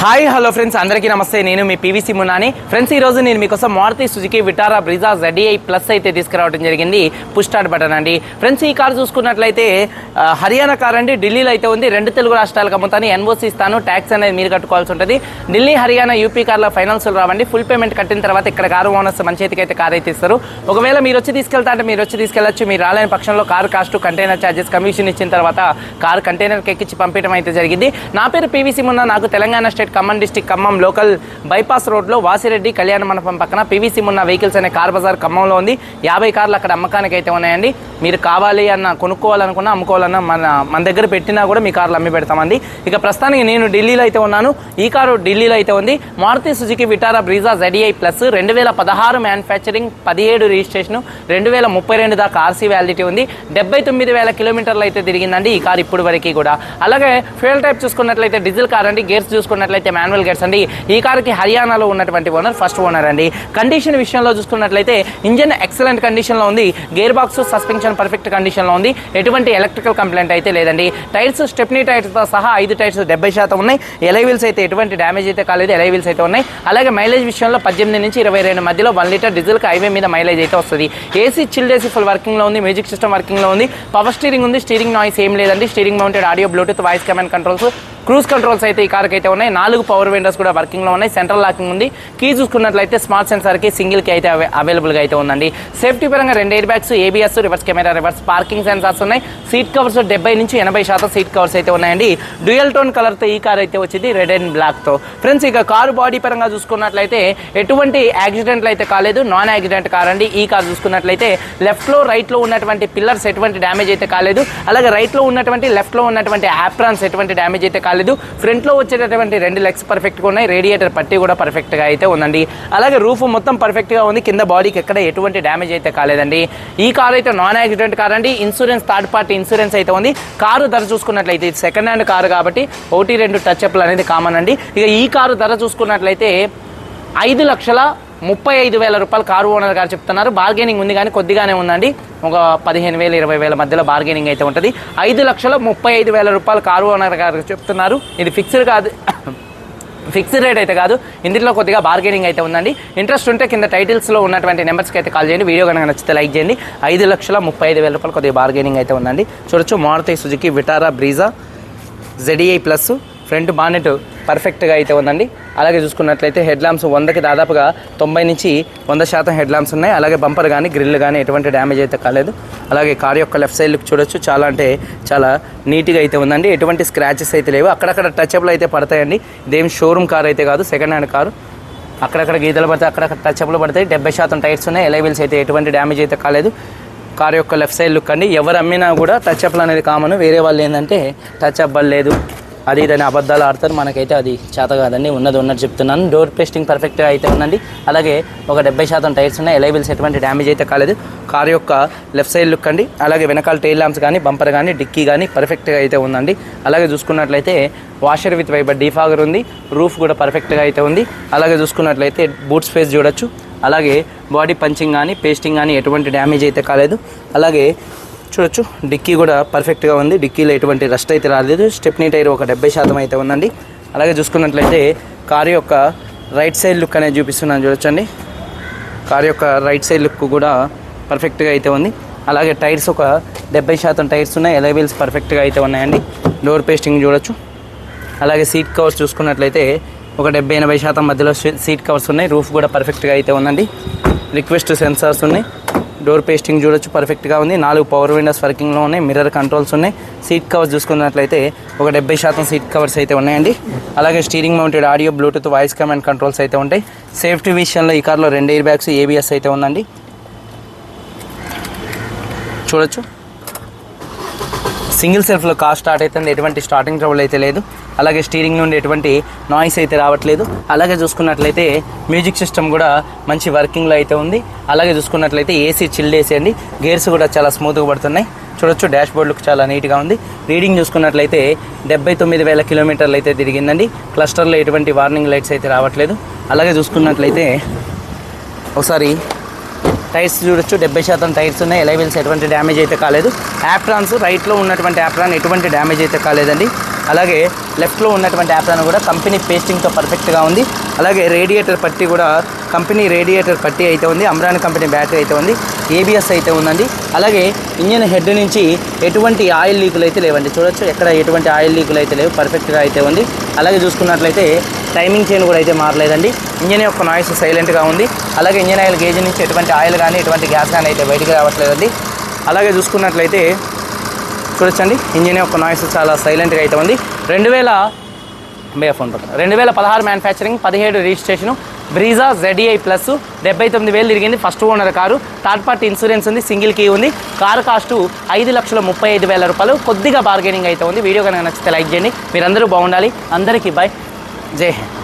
Hi hello friends అందరికీ నమస్తే. నేను మీ పీవీసీ మున్నాని. ఫ్రెండ్స్ ఈ రోజు నేను మీకోసం Maruti Suzuki Vitara Brezza ZDI plus అయితే తీసుకురావడం జరిగింది. పుష్ స్టార్ట్ బటన్ అండి. ఫ్రెండ్స్ ఈ కార్ చూసుకున్నట్లయితే హర్యానా కార్ అండి. ఢిల్లీలో అయితే ఉంది. రెండు తెలుగు రాష్ట్రాలకు అమ్ముతాను. ఎన్ఓసి ఇస్తాను. ట్యాక్స్ అనేది మీరు కట్టుకోవాల్సి ఉంటుంది. ఢిల్లీ హర్యానా యూపీ కార్లో ఫైనాన్స్ రావండి. ఫుల్ పేమెంట్ కట్టిన తర్వాత ఇక్కడ కారు ఓనర్స్ మన చేతికి అయితే కార్ అయితే ఇస్తారు. ఒకవేళ మీరు వచ్చి తీసుకెళ్తా అంటే మీరు వచ్చి తీసుకెళ్ళచ్చు. మీరు రాలేని పక్షంలో car cost container charges commission ఇచ్చిన తర్వాత కారు కంటైనర్కి ఎక్కించి పంపించడం అయితే జరిగింది. నా పేరు పీవీసీ మున్న. నాకు Telangana state Khammam district Khammam local bypass రోడ్లో వాసిరెడ్డి కళ్యాణ మండపం పక్కన పీవీసీ ఉన్న వెహికల్స్ అనే కార్ బజార్ ఖమ్మంలో ఉంది. యాభై కార్లు అక్కడ అమ్మకానికి అయితే ఉన్నాయండి. మీరు కావాలి అన్న కొనుక్కోవాలనుకున్నా అమ్ముకోవాలన్నా మన మన దగ్గర పెట్టినా కూడా మీ కార్లు అమ్మి పెడతామండి. ఇక ప్రస్తుతానికి నేను ఢిల్లీలో అయితే ఉన్నాను. ఈ కారు ఢిల్లీలో అయితే ఉంది. Maruti Suzuki Vitara Brezza ZDI plus రెండు వేల పదహారు మ్యానుఫ్యాక్చరింగ్ పదిహేడు రిజిస్ట్రేషన్ రెండు వేల ముప్పై రెండు దాకా ఆర్సీ వ్యాలిడిటీ ఉంది. డెబ్బై తొమ్మిది వేల కిలోమీటర్లు అయితే తిరిగిందండి ఈ కార్ ఇప్పుడు వరకు కూడా. అలాగే ఫ్యూయల్ టైప్ చూసుకున్నట్లయితే డీజిల్ కార్ అండి. గేర్స్ చూసుకున్నట్లయితే మాన్యువల్ గేట్స్ అండి. ఈ కార్కి హర్యానాలో ఉన్నటువంటి ఓనర్ ఫస్ట్ ఓనర్ అండి. కండిషన్ విషయంలో చూసుకున్నట్లయితే ఇంజన్ ఎక్సలెంట్ కండిషన్లో ఉంది. గేర్ బాక్స్ సస్పెన్షన్ పర్ఫెక్ట్ కండిషన్లో ఉంది. ఎటువంటి ఎలక్ట్రికల్ కంప్లైంట్ అయితే లేదండి. టైర్స్ స్టెప్నీ టైర్స్తో సహా ఐదు టైర్స్ డెబ్బై శాతం ఉన్నాయి. ఎలై వీల్స్ అయితే ఎటువంటి డ్యామేజ్ అయితే కాలేదు. ఎలై వీల్స్ అయితే ఉన్నాయి. అలాగే మైలేజ్ విషయంలో పద్దెనిమిది నుంచి ఇరవై రెండు మధ్యలో వన్ లీటర్ డీజిల్కి హైవే మీద మైలేజ్ అయితే వస్తుంది. ఏసీ చిల్డ్ ఏసీ ఫుల్ వర్కింగ్లో ఉంది. మ్యూజిక్ సిస్టమ్ వర్కింగ్లో ఉంది. పవర్ స్టీరింగ్ ఉంది. స్టీరింగ్ నాయిస్ ఏం లేదండి. Steering mounted audio Bluetooth voice command controls cruise controls అయితే ఈ కార్కి అయితే ఉన్నాయి నాలుగు పవర్ విండోస్ కూడా వర్కింగ్లో ఉన్నాయి. సెంట్రల్ లాకింగ్ ఉంది. కీ చూసుకున్నట్లయితే స్మార్ట్ సెన్సార్కి సింగిల్కి అయితే అవైలబుల్గా అయితే ఉందండి. సేఫ్టీ పరంగా రెండు air bags ABS reverse camera reverse parking sensors ఉన్నాయి. సీట్ కవర్స్ డెబ్బై నుంచి ఎనభై శాతం సీట్ కవర్స్ అయితే ఉన్నాయండి. డ్యూయల్ టోన్ కలర్తో ఈ కార్ అయితే వచ్చింది రెడ్ అండ్ బ్లాక్తో ఫ్రెండ్స్ ఇక కారు బాడీ పరంగా చూసుకున్నట్లయితే ఎటువంటి యాక్సిడెంట్లు అయితే కాలేదు. నాన్ యాక్సిడెంట్ కార్ అండి. ఈ కార్ చూసుకున్నట్లయితే లెఫ్ట్లో రైట్లో ఉన్నటువంటి పిల్లర్స్ ఎటువంటి డ్యామేజ్ అయితే కాలేదు. అలాగే రైట్లో ఉన్నటువంటి లెఫ్ట్లో ఉన్నటువంటి యాప్రాన్స్ ఎటువంటి డ్యామేజ్ అయితే కాలేదు. ఫ్రంట్లో వచ్చేటటువంటి రెండు లెగ్స్ పర్ఫెక్ట్గా ఉన్నాయి. రేడియేటర్ పట్టి కూడా పర్ఫెక్ట్గా అయితే ఉందండి. అలాగే రూఫ్ మొత్తం పర్ఫెక్ట్గా ఉంది. కింద బాడీకి ఎక్కడ ఎటువంటి డ్యామేజ్ అయితే కాలేదండి. ఈ కార్ అయితే నాన్ యాక్సిడెంట్ కార్ అండి. ఇన్సూరెన్స్ థర్డ్ పార్టీ ఇన్సూరెన్స్ అయితే ఉంది. కారు ధర చూసుకున్నట్లయితే ఇది సెకండ్ హ్యాండ్ కారు కాబట్టి ఒకటి రెండు టచ్ అప్లు అనేది కామన్ అండి. ఇక ఈ కారు ధర చూసుకున్నట్లయితే ఐదు లక్షల ముప్పై ఐదు వేల రూపాయలు కారు ఓనర్ గారు చెప్తున్నారు. బార్గెనింగ్ ఉంది కానీ కొద్దిగానే ఉందండి. ఒక పదిహేను వేల ఇరవై వేల మధ్యలో బార్గెనింగ్ అయితే ఉంటుంది. ఐదు లక్షల ముప్పై ఐదు వేల రూపాయలు కారు ఓనర్ గారు చెప్తున్నారు. ఇది ఫిక్స్డ్ కాదు. ఫిక్స్డ్ రేట్ అయితే కాదు. ఇందులో కొద్దిగా బార్గెనింగ్ అయితే ఉందండి. ఇంట్రెస్ట్ ఉంటే కింద టైటిల్స్లో ఉన్నటువంటి నెంబర్స్కి అయితే కాల్ చేయండి. వీడియో కనుక నచ్చితే లైక్ చేయండి. ఐదు లక్షల ముప్పై ఐదు వేల రూపాయలు కొద్దిగా బార్గెనింగ్ అయితే ఉందండి. చూడొచ్చు Maruti Suzuki Vitara Brezza ZDI plus front bonnet పర్ఫెక్ట్గా అయితే ఉందండి. అలాగే చూసుకున్నట్లయితే హెడ్ ల్యాంప్స్ వందకి దాదాపుగా తొంభై నుంచి వంద శాతం హెడ్ ల్యాంప్స్ ఉన్నాయి. అలాగే బంపర్ కానీ గ్రిల్ కానీ ఎటువంటి డ్యామేజ్ అయితే కాలేదు. అలాగే కార్ యొక్క లెఫ్ట్ సైడ్ లుక్ చూడొచ్చు. చాలా అంటే చాలా నీట్గా అయితే ఉందండి. ఎటువంటి స్క్రాచెస్ అయితే లేవు. అక్కడక్కడ టచ్అప్లు అయితే పడతాయండి. ఇదేం షోరూమ్ కార్ అయితే కాదు సెకండ్ హ్యాండ్ కారు. అక్కడక్కడ గీతలు పడతాయి అక్కడక్కడ టచ్అప్లు పడతాయి. డెబ్బై శాతం టైర్స్ ఉన్నాయి. ఎలైవిల్స్ అయితే ఎటువంటి డ్యామేజ్ అయితే కాలేదు. కార్ యొక్క లెఫ్ట్ సైడ్ లుక్ అండి. ఎవరు అమ్మినా కూడా టచ్ అప్లు అనేది కామన్. వేరే వాళ్ళు ఏంటంటే టచ్ అప్ లేదు. అది ఇదని అబద్ధాలు ఆడతారు. మనకైతే అది చేత కాదండి. ఉన్నది ఉన్నది చెప్తున్నాను. డోర్ పేస్టింగ్ పర్ఫెక్ట్గా అయితే ఉందండి. అలాగే ఒక డెబ్బై శాతం టైర్స్ ఉన్నాయి. ఎలైబిల్స్ ఎటువంటి డ్యామేజ్ అయితే కాలేదు. కార్ యొక్క లెఫ్ట్ సైడ్ లుక్ అండి. అలాగే వెనకాల టైల్ ల్యాంప్స్ కానీ బంపర్ కానీ డిక్కీ కానీ పర్ఫెక్ట్గా అయితే ఉందండి. అలాగే చూసుకున్నట్లయితే వాషర్ విత్ వైబర్ డీఫాగర్ ఉంది. రూఫ్ కూడా పర్ఫెక్ట్గా అయితే ఉంది. అలాగే చూసుకున్నట్లయితే బూట్ స్పేస్ చూడొచ్చు. అలాగే బాడీ పంచింగ్ కానీ పేస్టింగ్ కానీ ఎటువంటి డ్యామేజ్ అయితే కాలేదు. అలాగే చూడొచ్చు. డిక్కీ కూడా పర్ఫెక్ట్గా ఉంది. డిక్కీలో ఎటువంటి రస్ట్ అయితే రాలేదు. స్టెప్నీ టైర్ ఒక డెబ్బై శాతం అయితే ఉందండి. అలాగే చూసుకున్నట్లయితే కారు యొక్క రైట్ సైడ్ లుక్ అనేది చూపిస్తున్నాను చూడొచ్చండి. కారు యొక్క రైట్ సైడ్ లుక్ కూడా పర్ఫెక్ట్గా అయితే ఉంది. అలాగే టైర్స్ ఒక డెబ్బై శాతం టైర్స్ ఉన్నాయి. ఎలైవిల్స్ పర్ఫెక్ట్గా అయితే ఉన్నాయండి. డోర్ పేస్టింగ్ చూడొచ్చు. అలాగే సీట్ కవర్స్ చూసుకున్నట్లయితే ఒక డెబ్బై ఎనభై శాతం మధ్యలో సీట్ కవర్స్ ఉన్నాయి. రూఫ్ కూడా పర్ఫెక్ట్గా అయితే ఉందండి. రిక్వెస్ట్ సెన్సార్స్ ఉన్నాయి. డోర్ పేస్టింగ్ చూడొచ్చు పర్ఫెక్ట్గా ఉంది. నాలుగు పవర్ విండోస్ వర్కింగ్లో ఉన్నాయి మిర్రర్ కంట్రోల్స్ ఉన్నాయి. సీట్ కవర్స్ చూసుకున్నట్లయితే ఒక డెబ్బై శాతం సీట్ కవర్స్ అయితే ఉన్నాయండి. అలాగే steering mounted audio Bluetooth voice command controls అయితే ఉంటాయి. సేఫ్టీ విషయంలో ఈ కార్లో రెండు ఎయిర్ బ్యాగ్స్ ఏబిఎస్ అయితే ఉందండి. చూడొచ్చు. సింగిల్ సెల్ఫ్లో కార్ స్టార్ట్ అవుతుంది ఎటువంటి స్టార్టింగ్ ట్రబుల్ అయితే లేదు. అలాగే స్టీరింగ్ నుండి ఎటువంటి నాయిస్ అయితే రావట్లేదు. అలాగే చూసుకున్నట్లయితే మ్యూజిక్ సిస్టమ్ కూడా మంచి వర్కింగ్లో అయితే ఉంది. అలాగే చూసుకున్నట్లయితే ఏసీ చిల్డ్ ఏసీ అండి గేర్స్ కూడా చాలా స్మూత్గా పడుతున్నాయి. చూడొచ్చు డాష్ బోర్డ్ చాలా నీట్గా ఉంది. రీడింగ్ చూసుకున్నట్లయితే డెబ్బై తొమ్మిది వేల కిలోమీటర్లు అయితే తిరిగిందండి. క్లస్టర్లో ఎటువంటి వార్నింగ్ లైట్స్ అయితే రావట్లేదు. అలాగే చూసుకున్నట్లయితే ఒకసారి టైర్స్ చూడొచ్చు. డెబ్బై శాతం టైర్స్ ఉన్నాయి. ఎలైవెల్స్ ఎటువంటి డ్యామేజ్ అయితే కాలేదు. యాప్రాన్స్ రైట్లో ఉన్నటువంటి యాప్రాన్ ఎటువంటి డ్యామేజ్ అయితే కాలేదండి. అలాగే లెఫ్ట్లో ఉన్నటువంటి యాప్రాన్ కూడా కంపెనీ పేస్టింగ్తో పర్ఫెక్ట్గా ఉంది. అలాగే రేడియేటర్ పట్టి కూడా కంపెనీ రేడియేటర్ పట్టి అయితే ఉంది. అమ్రాన్ కంపెనీ బ్యాటరీ అయితే ఉంది. ఏబిఎస్ అయితే ఉందండి. అలాగే ఇంజన్ హెడ్ నుంచి ఎటువంటి ఆయిల్ లీకులు అయితే లేవండి. చూడొచ్చు ఎక్కడ ఎటువంటి ఆయిల్ లీకులు అయితే లేవు. పర్ఫెక్ట్గా అయితే ఉంది. అలాగే చూసుకున్నట్లయితే టైమింగ్ చైన్ కూడా అయితే మారలేదండి. ఇంజన్ యొక్క నాయిస్ సైలెంట్గా ఉంది. అలాగే ఇంజన్ ఆయిల్ గేజ్ నుంచి ఎటువంటి ఆయిల్ కానీ ఎటువంటి గ్యాస్ కానీ అయితే బయటికి రావట్లేదండి. అలాగే చూసుకున్నట్లయితే చూడొచ్చండి. ఇంజిన్ యొక్క నాయిస్ చాలా సైలెంట్గా అయితే ఉంది. రెండు వేల బే ఫోన్ రెండు వేల పదహారు మ్యానుఫ్యాక్చరింగ్ పదిహేడు రిజిస్ట్రేషను బ్రీజా జెడ్ఐ ప్లస్ డెబ్బై తొమ్మిది వేలు తిరిగింది first owner car. Third party insurance ఉంది సింగిల్ కీ ఉంది. కారు కాస్ట్ ఐదు లక్షల ముప్పై ఐదు వేల రూపాయలు. కొద్దిగా బార్గెనింగ్ అయితే ఉంది. వీడియో కనుక నచ్చితే లైక్ చేయండి. మీరందరూ బాగుండాలి. అందరికీ బాయ్ 对。